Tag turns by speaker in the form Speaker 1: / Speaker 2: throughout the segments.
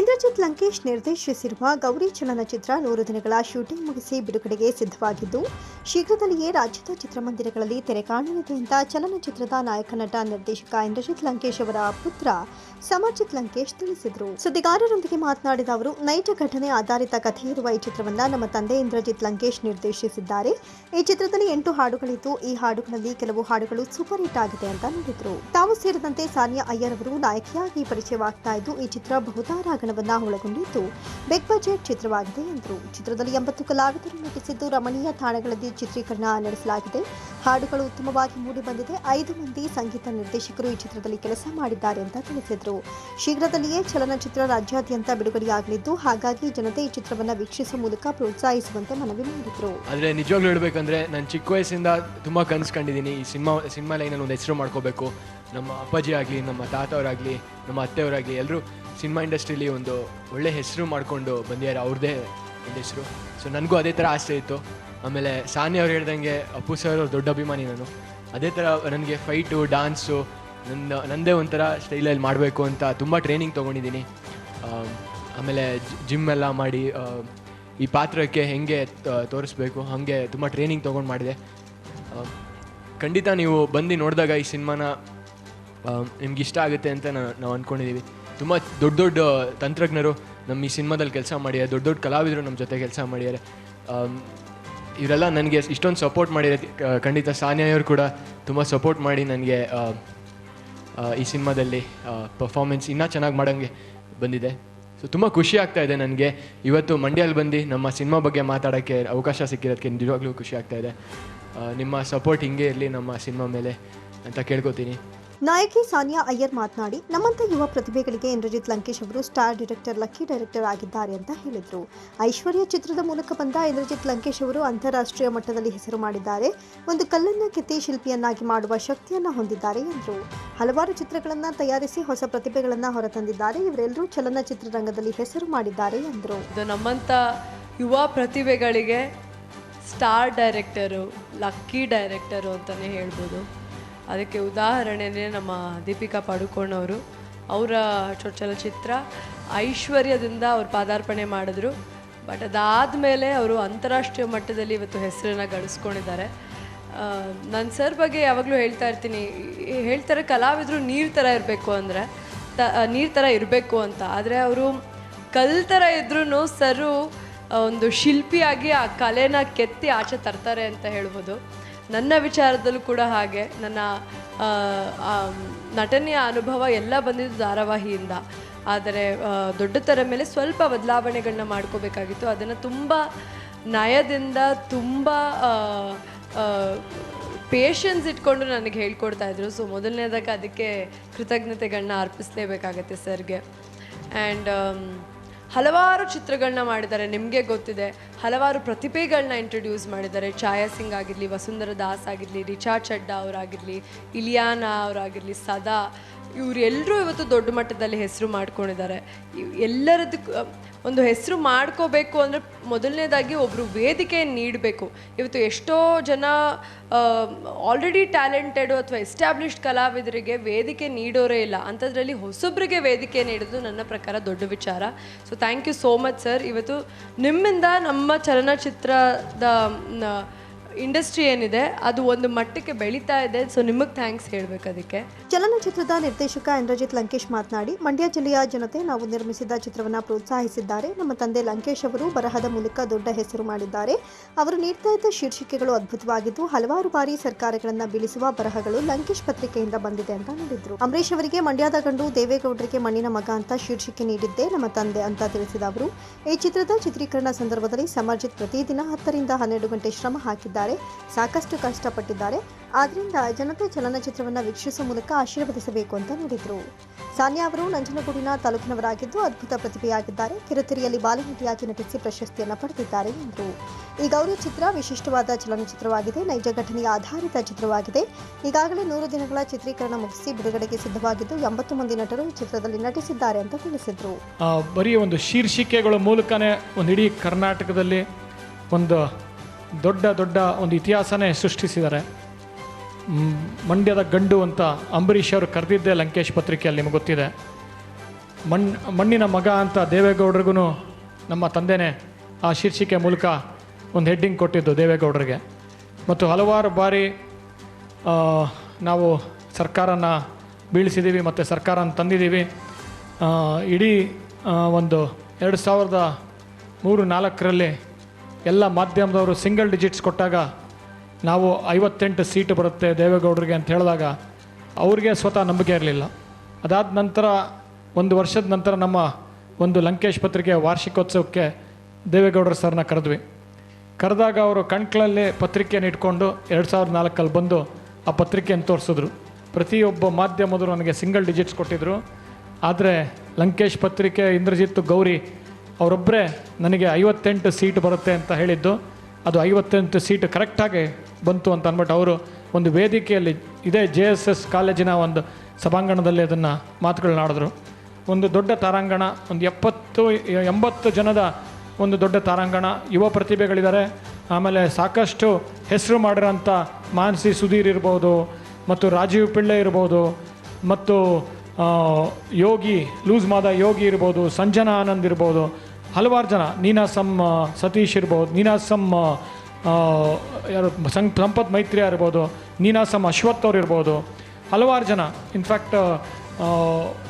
Speaker 1: ಇಂದ್ರಜಿತ್ ಲಂಕೇಶ್ ನಿರ್ದೇಶಿಸಿರುವ ಗೌರಿ ಚಲನಚಿತ್ರ ನೂರು ದಿನಗಳ ಶೂಟಿಂಗ್ ಮುಗಿಸಿ ಬಿಡುಗಡೆಗೆ ಸಿದ್ಧವಾಗಿದ್ದು, ಶೀಘ್ರದಲ್ಲಿಯೇ ರಾಜ್ಯದ ಚಿತ್ರಮಂದಿರಗಳಲ್ಲಿ ತೆರೆ ಕಾಣಲಿದೆ ಚಲನಚಿತ್ರದ ನಾಯಕ ನಟ ನಿರ್ದೇಶಕ ಇಂದ್ರಜಿತ್ ಲಂಕೇಶ್ ಅವರ ಪುತ್ರ ಸಮರ್ಜಿತ್ ಲಂಕೇಶ್ ತಿಳಿಸಿದರು. ಸುದ್ದಿಗಾರರೊಂದಿಗೆ ಮಾತನಾಡಿದ ಅವರು, ನೈಜ ಘಟನೆ ಆಧಾರಿತ ಕಥೆ ಇರುವ ಈ ಚಿತ್ರವನ್ನ ನಮ್ಮ ತಂದೆ ಇಂದ್ರಜಿತ್ ಲಂಕೇಶ್ ನಿರ್ದೇಶಿಸಿದ್ದಾರೆ. ಈ ಚಿತ್ರದಲ್ಲಿ ಎಂಟು ಹಾಡುಗಳಿದ್ದು, ಈ ಹಾಡುಗಳಲ್ಲಿ ಕೆಲವು ಹಾಡುಗಳು ಸೂಪರ್ ಹಿಟ್ ಆಗಿದೆ ಅಂತ ನುಡಿದರು. ತಾವು ಸೇರಿದಂತೆ ಸಾನಿಯಾ ಅಯ್ಯರ್ ಅವರು ನಾಯಕಿಯಾಗಿ ಪರಿಚಯವಾಗ್ತಾ ಇದ್ದು, ಈ ಚಿತ್ರ ಬಹುತಾರಾಗಣವನ್ನ ಒಳಗೊಂಡಿದ್ದು, ಬಿಗ್ ಬಜೆಟ್ ಚಿತ್ರವಾಗಿದೆ ಎಂದರು. ಚಿತ್ರದಲ್ಲಿ ಎಂಬತ್ತು ಕಲಾವಿದರು ನಟಿಸಿದ್ದು, ರಮಣೀಯ ತಾಣಗಳಲ್ಲಿ ಚಿತ್ರೀಕರಣ ನಡೆಸಲಾಗಿದೆ. ಹಾಡುಗಳು ಉತ್ತಮವಾಗಿ ಮೂಡಿ ಬಂದಿದೆ. ಐದು ಮಂದಿ ಸಂಗೀತ ನಿರ್ದೇಶಕರು ಈ ಚಿತ್ರದಲ್ಲಿ ಕೆಲಸ ಮಾಡಿದ್ದಾರೆ ಅಂತ ತಿಳಿಸಿದರು. ಶೀಘ್ರದಲ್ಲಿಯೇ ಚಲನಚಿತ್ರ ರಾಜ್ಯಾದ್ಯಂತ ಬಿಡುಗಡೆಯಾಗಲಿದ್ದು, ಹಾಗಾಗಿ ಜನತೆ ಈ ಚಿತ್ರವನ್ನು ವೀಕ್ಷಿಸುವ ಮೂಲಕ ಪ್ರೋತ್ಸಾಹಿಸುವಂತೆ ಮನವಿ ಮಾಡಿದರು.
Speaker 2: ಆದರೆ ನಿಜವಾಗ್ಲೂ ಹೇಳಬೇಕಂದ್ರೆ ನಾನು ಚಿಕ್ಕ ವಯಸ್ಸಿಂದ ತುಂಬ ಕನಸು ಕಂಡಿದ್ದೀನಿ ಈ ಸಿನಿಮಾ ಸಿನಿಮಾ ಲೈನಲ್ಲಿ ಒಂದು ಹೆಸರು ಮಾಡ್ಕೋಬೇಕು. ನಮ್ಮ ಅಪ್ಪಾಜಿ ಆಗಲಿ, ನಮ್ಮ ತಾತವರಾಗಲಿ, ನಮ್ಮ ಅತ್ತೆಯವರಾಗಲಿ ಎಲ್ಲರೂ ಸಿನಿಮಾ ಇಂಡಸ್ಟ್ರೀಲಿ ಒಂದು ಒಳ್ಳೆ ಹೆಸರು ಮಾಡಿಕೊಂಡು ಬಂದಿದ್ದಾರೆ ಅವ್ರದ್ದೇ ಒಂದು ಹೆಸರು. ಸೊ ನನಗೂ ಅದೇ ಥರ ಆಸೆ ಇತ್ತು. ಆಮೇಲೆ ಸಾನಿ ಅವ್ರು ಹೇಳ್ದಂಗೆ ಅಪ್ಪು ಸರ್ ಅವ್ರ ದೊಡ್ಡ ಅಭಿಮಾನಿ ನಾನು. ಅದೇ ಥರ ನನಗೆ ಫೈಟು ಡಾನ್ಸು ನನ್ನ ನನ್ನದೇ ಒಂಥರ ಸ್ಟೈಲಲ್ಲಿ ಮಾಡಬೇಕು ಅಂತ ತುಂಬ ಟ್ರೈನಿಂಗ್ ತೊಗೊಂಡಿದ್ದೀನಿ. ಆಮೇಲೆ ಜಿಮ್ ಎಲ್ಲ ಮಾಡಿ ಈ ಪಾತ್ರಕ್ಕೆ ಹೆಂಗೆ ತೋರಿಸ್ಬೇಕು, ಹಾಗೆ ತುಂಬ ಟ್ರೈನಿಂಗ್ ತೊಗೊಂಡು ಮಾಡಿದೆ. ಖಂಡಿತ ನೀವು ಬಂದು ನೋಡಿದಾಗ ಈ ಸಿನಿಮಾನ ನಿಮ್ಗೆ ಇಷ್ಟ ಆಗುತ್ತೆ ಅಂತ ನಾನು ನಾವು ಅಂದ್ಕೊಂಡಿದ್ದೀವಿ ತುಂಬ ದೊಡ್ಡ ದೊಡ್ಡ ತಂತ್ರಜ್ಞರು ನಮ್ಮ ಈ ಸಿನಿಮಾದಲ್ಲಿ ಕೆಲಸ ಮಾಡಿದ್ದಾರೆ, ದೊಡ್ಡ ದೊಡ್ಡ ಕಲಾವಿದರು ನಮ್ಮ ಜೊತೆ ಕೆಲಸ ಮಾಡಿದ್ದಾರೆ. ಇವರೆಲ್ಲ ನನಗೆ ಇಷ್ಟೊಂದು ಸಪೋರ್ಟ್ ಮಾಡಿದ್ದಾರೆ ಖಂಡಿತ ಸಾನಿಯಾ ಅವರು ಕೂಡ ತುಂಬ ಸಪೋರ್ಟ್ ಮಾಡಿ ನನಗೆ ಈ ಸಿನಿಮಾದಲ್ಲಿ ಪರ್ಫಾರ್ಮೆನ್ಸ್ ಇನ್ನೂ ಚೆನ್ನಾಗಿ ಮಾಡೋಂಗೆ ಬಂದಿದೆ. ಸೊ ತುಂಬ ಖುಷಿ ಆಗ್ತಾ ಇದೆ ನನಗೆ. ಇವತ್ತು ಮಂಡ್ಯಲ್ಲಿ ಬಂದು ನಮ್ಮ ಸಿನಿಮಾ ಬಗ್ಗೆ ಮಾತಾಡೋಕ್ಕೆ ಅವಕಾಶ ಸಿಕ್ಕಿರೋದಕ್ಕೆ ನಿಜವಾಗ್ಲೂ ಖುಷಿ ಆಗ್ತಾ ಇದೆ. ನಿಮ್ಮ ಸಪೋರ್ಟ್ ಹಿಂಗೆ ಇರಲಿ ನಮ್ಮ ಸಿನಿಮಾ ಮೇಲೆ ಅಂತ ಕೇಳ್ಕೊತೀನಿ.
Speaker 1: ನಾಯಕಿ ಸಾನಿಯಾ ಅಯ್ಯರ್ ಮಾತನಾಡಿ ನಮ್ಮಂತ ಯುವ ಪ್ರತಿಭೆಗಳಿಗೆ ಇಂದ್ರಜಿತ್ ಲಂಕೇಶ್ ಅವರು ಸ್ಟಾರ್ ಡೈರೆಕ್ಟರ್, ಲಕ್ಕಿ ಡೈರೆಕ್ಟರ್ ಆಗಿದ್ದಾರೆ ಅಂತ ಹೇಳಿದರು. ಐಶ್ವರ್ಯ ಚಿತ್ರದ ಮೂಲಕ ಬಂದ ಇಂದ್ರಜಿತ್ ಲಂಕೇಶ್ ಅವರು ಅಂತಾರಾಷ್ಟ್ರೀಯ ಮಟ್ಟದಲ್ಲಿ ಹೆಸರು ಮಾಡಿದ್ದಾರೆ. ಒಂದು ಕಲ್ಲನ್ನ ಕೆತ್ತಿ ಶಿಲ್ಪಿಯನ್ನಾಗಿ ಮಾಡುವ ಶಕ್ತಿಯನ್ನು ಹೊಂದಿದ್ದಾರೆ ಎಂದರು. ಹಲವಾರು ಚಿತ್ರಗಳನ್ನು ತಯಾರಿಸಿ ಹೊಸ ಪ್ರತಿಭೆಗಳನ್ನು ಹೊರತಂದಿದ್ದಾರೆ. ಇವರೆಲ್ಲರೂ ಚಲನಚಿತ್ರರಂಗದಲ್ಲಿ ಹೆಸರು ಮಾಡಿದ್ದಾರೆ ಎಂದರು.
Speaker 3: ನಮ್ಮಂತ ಯುವ ಪ್ರತಿಭೆಗಳಿಗೆ ಸ್ಟಾರ್ ಡೈರೆಕ್ಟರು, ಲಕ್ಕಿ ಡೈರೆಕ್ಟರು ಅಂತಲೇ ಹೇಳ್ಬೋದು. ಅದಕ್ಕೆ ಉದಾಹರಣೆನೇ ನಮ್ಮ ದೀಪಿಕಾ ಪಡುಕೋಣ್ ಅವರು. ಅವರ ಚಲಚಿತ್ರ ಐಶ್ವರ್ಯದಿಂದ ಅವರು ಪಾದಾರ್ಪಣೆ ಮಾಡಿದ್ರು. ಬಟ್ ಅದಾದಮೇಲೆ ಅವರು ಅಂತಾರಾಷ್ಟ್ರೀಯ ಮಟ್ಟದಲ್ಲಿ ಇವತ್ತು ಹೆಸರನ್ನು ಗಳಿಸ್ಕೊಂಡಿದ್ದಾರೆ. ನನ್ನ ಸರ್ ಬಗ್ಗೆ ಯಾವಾಗಲೂ ಹೇಳ್ತಾ ಇರ್ತೀನಿ. ಹೇಳ್ತಾರೆ ಕಲಾವಿದರು ನೀರು ಥರ ಇರಬೇಕು ಅಂದರೆ, ತ ನೀರು ಥರ ಇರಬೇಕು ಅಂತ. ಆದರೆ ಅವರು ಕಲ್ ಥರ ಇದ್ರೂ ಸರು ಒಂದು ಶಿಲ್ಪಿಯಾಗಿ ಆ ಕಲೆನ ಕೆತ್ತಿ ಆಚೆ ತರ್ತಾರೆ ಅಂತ ಹೇಳ್ಬೋದು. ನನ್ನ ವಿಚಾರದಲ್ಲೂ ಕೂಡ ಹಾಗೆ. ನನ್ನ ನಟನೆಯ ಅನುಭವ ಎಲ್ಲ ಬಂದಿದ್ದು ಧಾರಾವಾಹಿಯಿಂದ. ಆದರೆ ದೊಡ್ಡತರ ಮೇಲೆ ಸ್ವಲ್ಪ ಬದಲಾವಣೆಗಳನ್ನ ಮಾಡ್ಕೋಬೇಕಾಗಿತ್ತು. ಅದನ್ನು ತುಂಬ ನಯದಿಂದ ತುಂಬ ಪೇಷನ್ಸ್ ಇಟ್ಕೊಂಡು ನನಗೆ ಹೇಳ್ಕೊಡ್ತಾ ಇದ್ರು. ಸೊ ಮೊದಲನೇದಾಗ ಅದಕ್ಕೆ ಕೃತಜ್ಞತೆಗಳನ್ನ ಅರ್ಪಿಸಲೇಬೇಕಾಗತ್ತೆ ಸರ್ಗೆ. ಆ್ಯಂಡ್ ಹಲವಾರು ಚಿತ್ರಗಳನ್ನ ಮಾಡಿದ್ದಾರೆ. ನಿಮಗೆ ಗೊತ್ತಿದೆ, ಹಲವಾರು ಪ್ರತಿಭೆಗಳನ್ನ ಇಂಟ್ರೊಡ್ಯೂಸ್ ಮಾಡಿದ್ದಾರೆ. ಛಾಯಾ ಸಿಂಗ್ ಆಗಿರಲಿ, ವಸುಂಧರ ದಾಸ್ ಆಗಿರಲಿ, ರಿಚಾ ಚಡ್ಡಾ ಅವರಾಗಿರಲಿ, ಇಲಿಯಾನಾ ಅವರಾಗಿರಲಿ, ಸದಾ ಇವರೆಲ್ಲರೂ ಇವತ್ತು ದೊಡ್ಡ ಮಟ್ಟದಲ್ಲಿ ಹೆಸರು ಮಾಡ್ಕೊಂಡಿದ್ದಾರೆ. ಎಲ್ಲರದ್ದು ಒಂದು ಹೆಸರು ಮಾಡ್ಕೋಬೇಕು ಅಂದರೆ ಮೊದಲನೇದಾಗಿ ಒಬ್ಬರು ವೇದಿಕೆ ನೀಡಬೇಕು. ಇವತ್ತು ಎಷ್ಟೋ ಜನ ಆಲ್ರೆಡಿ ಟ್ಯಾಲೆಂಟೆಡು ಅಥವಾ ಎಸ್ಟಾಬ್ಲಿಷ್ಡ್ ಕಲಾವಿದರಿಗೆ ವೇದಿಕೆ ನೀಡೋರೇ ಇಲ್ಲ. ಅಂಥದ್ರಲ್ಲಿ ಹೊಸಬ್ರಿಗೆ ವೇದಿಕೆ ನೀಡೋದು ನನ್ನ ಪ್ರಕಾರ ದೊಡ್ಡ ವಿಚಾರ. So thank you so much sir ಇವತ್ತು ನಿಮ್ಮಿಂದ ನಮ್ಮ ಚಲನಚಿತ್ರದ ಇಂಡಸ್ಟ್ರಿ ಏನಿದೆ, ಅದು ಒಂದು ಮಟ್ಟಕ್ಕೆ ಬೆಳೀತಾ ಇದೆ. ಸೊ ನಿಮಗೆ ಥ್ಯಾಂಕ್ಸ್ ಹೇಳಬೇಕು ಅದಕ್ಕೆ.
Speaker 1: ಚಲನಚಿತ್ರದ ನಿರ್ದೇಶಕ ಇಂದ್ರಜಿತ್ ಲಂಕೇಶ್ ಮಾತನಾಡಿ, ಮಂಡ್ಯ ಜಿಲ್ಲೆಯ ಜನತೆ ನಾವು ನಿರ್ಮಿಸಿದ ಚಿತ್ರವನ್ನ ಪ್ರೋತ್ಸಾಹಿಸಿದ್ದಾರೆ. ನಮ್ಮ ತಂದೆ ಲಂಕೇಶ್ ಅವರು ಬರಹದ ಮೂಲಕ ದೊಡ್ಡ ಹೆಸರು ಮಾಡಿದ್ದಾರೆ. ಅವರು ನೀಡ್ತಾ ಇದ್ದ ಶೀರ್ಷಿಕೆಗಳು ಅದ್ಭುತವಾಗಿದ್ದು, ಹಲವಾರು ಬಾರಿ ಸರ್ಕಾರಗಳನ್ನು ಬೀಳಿಸುವ ಬರಹಗಳು ಲಂಕೇಶ್ ಪತ್ರಿಕೆಯಿಂದ ಬಂದಿದೆ ಅಂತ ನೀಡಿದ್ರು. ಅಂಬರೀಶ್ ಅವರಿಗೆ ಮಂಡ್ಯದ ಗಂಡು ದೇವೇಗೌಡರಿಗೆ ಮಣ್ಣಿನ ಮಗ ಅಂತ ಶೀರ್ಷಿಕೆ ನೀಡಿದ್ದೇ, ನಮ್ಮ ತಂದೆ ಅಂತ ತಿಳಿಸಿದ ಅವರು. ಈ ಚಿತ್ರದ ಚಿತ್ರೀಕರಣ ಸಂದರ್ಭದಲ್ಲಿ ಸಮರ್ಜಿತ್ ಪ್ರತಿದಿನ ಹತ್ತರಿಂದ ಹನ್ನೆರಡು ಗಂಟೆ ಶ್ರಮ ಹಾಕಿದ್ದಾರೆ. ಸಾಕಷ್ಟು ಕಷ್ಟಪಟ್ಟಿದ್ದಾರೆ. ಆದ್ದರಿಂದ ಜನತೆ ಚಲನಚಿತ್ರವನ್ನ ವೀಕ್ಷಿಸುವ ಮೂಲಕ ಆಶೀರ್ವದಿಸಬೇಕು ಅಂತ ನುಡಿದ್ರು. ಸಾನ್ಯಾ ಅವರು ನಂಜನಗೂಡಿನ ತಾಲೂಕಿನವರಾಗಿದ್ದು ಅದ್ಭುತ ಪ್ರತಿಭೆಯಾಗಿದ್ದಾರೆ. ಕಿರುತೆರೆಯಲ್ಲಿ ಬಾಲನಟಿಯಾಗಿ ನಟಿಸಿ ಪ್ರಶಸ್ತಿಯನ್ನು ಪಡೆದಿದ್ದಾರೆ ಎಂದರು. ಈ ಗೌರವ ಚಿತ್ರ ವಿಶಿಷ್ಟವಾದ ಚಲನಚಿತ್ರವಾಗಿದೆ. ನೈಜ ಘಟನೆಯ ಆಧಾರಿತ ಚಿತ್ರವಾಗಿದೆ. ಈಗಾಗಲೇ ನೂರು ದಿನಗಳ ಚಿತ್ರೀಕರಣ ಮುಗಿಸಿ ಬಿಡುಗಡೆಗೆ ಸಿದ್ಧವಾಗಿದ್ದು ಎಂಬತ್ತು ಮಂದಿ ನಟರು ಈ ಚಿತ್ರದಲ್ಲಿ ನಟಿಸಿದ್ದಾರೆ ಅಂತ ತಿಳಿಸಿದರು.
Speaker 4: ಬರೀ ಒಂದು ಶೀರ್ಷಿಕೆಗಳ ಮೂಲಕನೇ ಒಂದು ಇಡೀ ಕರ್ನಾಟಕದಲ್ಲಿ ಒಂದು ದೊಡ್ಡ ದೊಡ್ಡ ಒಂದು ಇತಿಹಾಸನೇ ಸೃಷ್ಟಿಸಿದ್ದಾರೆ. ಮಂಡ್ಯದ ಗಂಡು ಅಂತ ಅಂಬರೀಷ್ ಅವರು ಕರೆದಿದ್ದೇ ಲಂಕೇಶ್ ಪತ್ರಿಕೆಯಲ್ಲಿ ನಿಮಗೆ ಗೊತ್ತಿದೆ. ಮಣ್, ಮಣ್ಣಿನ ಮಗ ಅಂತ ದೇವೇಗೌಡ್ರಿಗೂ ನಮ್ಮ ತಂದೆನೇ ಆ ಶೀರ್ಷಿಕೆ ಮೂಲಕ ಒಂದು ಹೆಡ್ಡಿಂಗ್ ಕೊಟ್ಟಿದ್ದು ದೇವೇಗೌಡರಿಗೆ. ಮತ್ತು ಹಲವಾರು ಬಾರಿ ನಾವು ಸರ್ಕಾರನ ಬೀಳಿಸಿದ್ದೀವಿ ಮತ್ತು ಸರ್ಕಾರನ ತಂದಿದ್ದೀವಿ. ಇಡೀ ಒಂದು ಎರಡು ಸಾವಿರದ ಮೂರು ನಾಲ್ಕರಲ್ಲಿ ಎಲ್ಲ ಮಾಧ್ಯಮದವರು ಸಿಂಗಲ್ ಡಿಜಿಟ್ಸ್ ಕೊಟ್ಟಾಗ ನಾವು ಐವತ್ತೆಂಟು ಸೀಟು ಬರುತ್ತೆ ದೇವೇಗೌಡರಿಗೆ ಅಂತ ಹೇಳಿದಾಗ ಅವ್ರಿಗೆ ಸ್ವತಃ ನಂಬಿಕೆ ಇರಲಿಲ್ಲ. ಅದಾದ ನಂತರ ಒಂದು ವರ್ಷದ ನಂತರ ನಮ್ಮ ಒಂದು ಲಂಕೇಶ್ ಪತ್ರಿಕೆ ವಾರ್ಷಿಕೋತ್ಸವಕ್ಕೆ ದೇವೇಗೌಡರ ಸರ್ನ ಕರೆದ್ವಿ. ಕರೆದಾಗ ಅವರು ಕಣ್ಕಳಲ್ಲಿ ಪತ್ರಿಕೆಯನ್ನು ಇಟ್ಕೊಂಡು ಎರಡು ಸಾವಿರದ ನಾಲ್ಕಲ್ಲಿ ಬಂದು ಆ ಪತ್ರಿಕೆಯನ್ನು ತೋರಿಸಿದ್ರು. ಪ್ರತಿಯೊಬ್ಬ ಮಾಧ್ಯಮದರು ನನಗೆ ಸಿಂಗಲ್ ಡಿಜಿಟ್ಸ್ ಕೊಟ್ಟಿದ್ದರು ಆದರೆ ಲಂಕೇಶ್ ಪತ್ರಿಕೆ ಇಂದ್ರಜಿತ್ ಗೌರಿ ಅವರೊಬ್ಬರೇ ನನಗೆ ಐವತ್ತೆಂಟು ಸೀಟ್ ಬರುತ್ತೆ ಅಂತ ಹೇಳಿದ್ದು. ಅದು ಐವತ್ತೆಂಟು ಸೀಟ್ ಕರೆಕ್ಟಾಗಿ ಬಂತು ಅಂತ ಅಂದ್ಬಿಟ್ಟು ಅವರು ಒಂದು ವೇದಿಕೆಯಲ್ಲಿ ಇದೇ ಜೆ ಎಸ್ ಎಸ್ ಕಾಲೇಜಿನ ಒಂದು ಸಭಾಂಗಣದಲ್ಲಿ ಅದನ್ನು ಮಾತುಗಳನ್ನಾಡಿದ್ರು ಒಂದು ದೊಡ್ಡ ತಾರಾಂಗಣ, ಒಂದು ಎಪ್ಪತ್ತು, ಎಂಬತ್ತು ಜನದ ಒಂದು ದೊಡ್ಡ ತಾರಾಂಗಣ, ಯುವ ಪ್ರತಿಭೆಗಳಿದ್ದಾರೆ. ಆಮೇಲೆ ಸಾಕಷ್ಟು ಹೆಸರು ಮಾಡಿರೋಂಥ ಮಾನಸಿ ಸುಧೀರ್ ಇರ್ಬೋದು, ಮತ್ತು ರಾಜೀವ್ ಪಿಳ್ಳೆ ಇರ್ಬೋದು, ಮತ್ತು ಯೋಗಿ, ಲೂಸ್ ಮಾದ ಯೋಗಿ ಇರ್ಬೋದು, ಸಂಜನಾ ಆನಂದ್ ಇರ್ಬೋದು ಹಲವಾರು ಜನ ನೀನಾಸಮ್ ಸತೀಶ್ ಇರ್ಬೋದು ನೀನಾಸಮ್ ಯಾರು ಸಂ ಸಂಪತ್ ಮೈತ್ರಿ ಇರ್ಬೋದು ನೀನಾಸಮ್ ಅಶ್ವಥ್ ಅವ್ರು ಇರ್ಬೋದು, ಹಲವಾರು ಜನ. ಇನ್ಫ್ಯಾಕ್ಟ್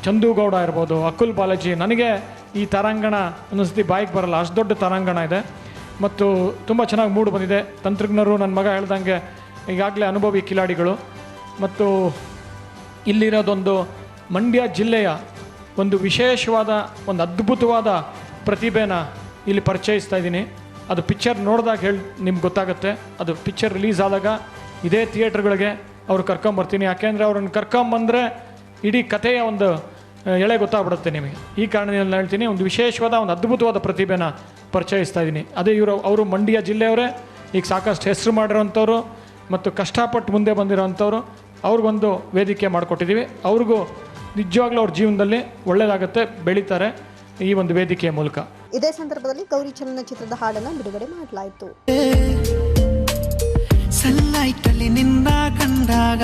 Speaker 4: ಚಂದು ಗೌಡ ಇರ್ಬೋದು, ಅಕುಲ್ ಬಾಲಾಜಿ, ನನಗೆ ಈ ತರಾಂಗಣ ಒಂದೊಂದ್ಸತಿ ಬಾಯಿಗೆ ಬರಲ್ಲ, ಅಷ್ಟು ದೊಡ್ಡ ತರಾಂಗಣ ಇದೆ. ಮತ್ತು ತುಂಬ ಚೆನ್ನಾಗಿ ಮೂಡ್ ಬಂದಿದೆ. ತಂತ್ರಜ್ಞರು ನನ್ನ ಮಗ ಹೇಳ್ದಂಗೆ ಈಗಾಗಲೇ ಅನುಭವಿ ಕಿಲಾಡಿಗಳು. ಮತ್ತು ಇಲ್ಲಿರೋದೊಂದು ಮಂಡ್ಯ ಜಿಲ್ಲೆಯ ಒಂದು ವಿಶೇಷವಾದ, ಒಂದು ಅದ್ಭುತವಾದ ಪ್ರತಿಭೆನ ಇಲ್ಲಿ ಪರಿಚಯಿಸ್ತಾ ಇದ್ದೀನಿ. ಅದು ಪಿಕ್ಚರ್ ನೋಡಿದಾಗ ಹೇಳಿ ನಿಮ್ಗೆ ಗೊತ್ತಾಗುತ್ತೆ. ಅದು ಪಿಕ್ಚರ್ ರಿಲೀಸ್ ಆದಾಗ ಇದೇ ಥಿಯೇಟ್ರ್ಗಳಿಗೆ ಅವ್ರು ಕರ್ಕೊಂಬರ್ತೀನಿ. ಯಾಕೆಂದರೆ ಅವ್ರನ್ನ ಕರ್ಕೊಂಬಂದರೆ ಇಡೀ ಕಥೆಯ ಒಂದು ಎಳೆ ಗೊತ್ತಾಗ್ಬಿಡುತ್ತೆ ನಿಮಗೆ. ಈ ಕಾರಣದಿಂದ ಹೇಳ್ತೀನಿ, ಒಂದು ವಿಶೇಷವಾದ, ಒಂದು ಅದ್ಭುತವಾದ ಪ್ರತಿಭೆನ ಪರಿಚಯಿಸ್ತಾ ಇದ್ದೀನಿ. ಅದೇ ಇವರು, ಅವರು ಮಂಡ್ಯ ಜಿಲ್ಲೆಯವರೇ, ಈಗ ಸಾಕಷ್ಟು ಹೆಸರು ಮಾಡಿರೋಂಥವ್ರು ಮತ್ತು ಕಷ್ಟಪಟ್ಟು ಮುಂದೆ ಬಂದಿರೋವಂಥವ್ರು, ಅವ್ರಿಗೊಂದು ವೇದಿಕೆ ಮಾಡಿಕೊಟ್ಟಿದ್ದೀವಿ. ಅವ್ರಿಗೂ ನಿಜವಾಗ್ಲೂ ಅವ್ರ ಜೀವನದಲ್ಲಿ ಒಳ್ಳೆಯದಾಗುತ್ತೆ ಬೆಳೀತಾರೆ. ಈ ಒಂದು ವೇದಿಕೆಯ ಮೂಲಕ.
Speaker 1: ಇದೇ ಸಂದರ್ಭದಲ್ಲಿ ಗೌರಿ ಚಲನಚಿತ್ರದ ಹಾಡನ್ನು ಬಿಡುಗಡೆ ಮಾಡಲಾಯಿತು.
Speaker 5: ಸನ್ಲೈಟಲ್ಲಿ ನಿನ್ನ ಕಂಡಾಗ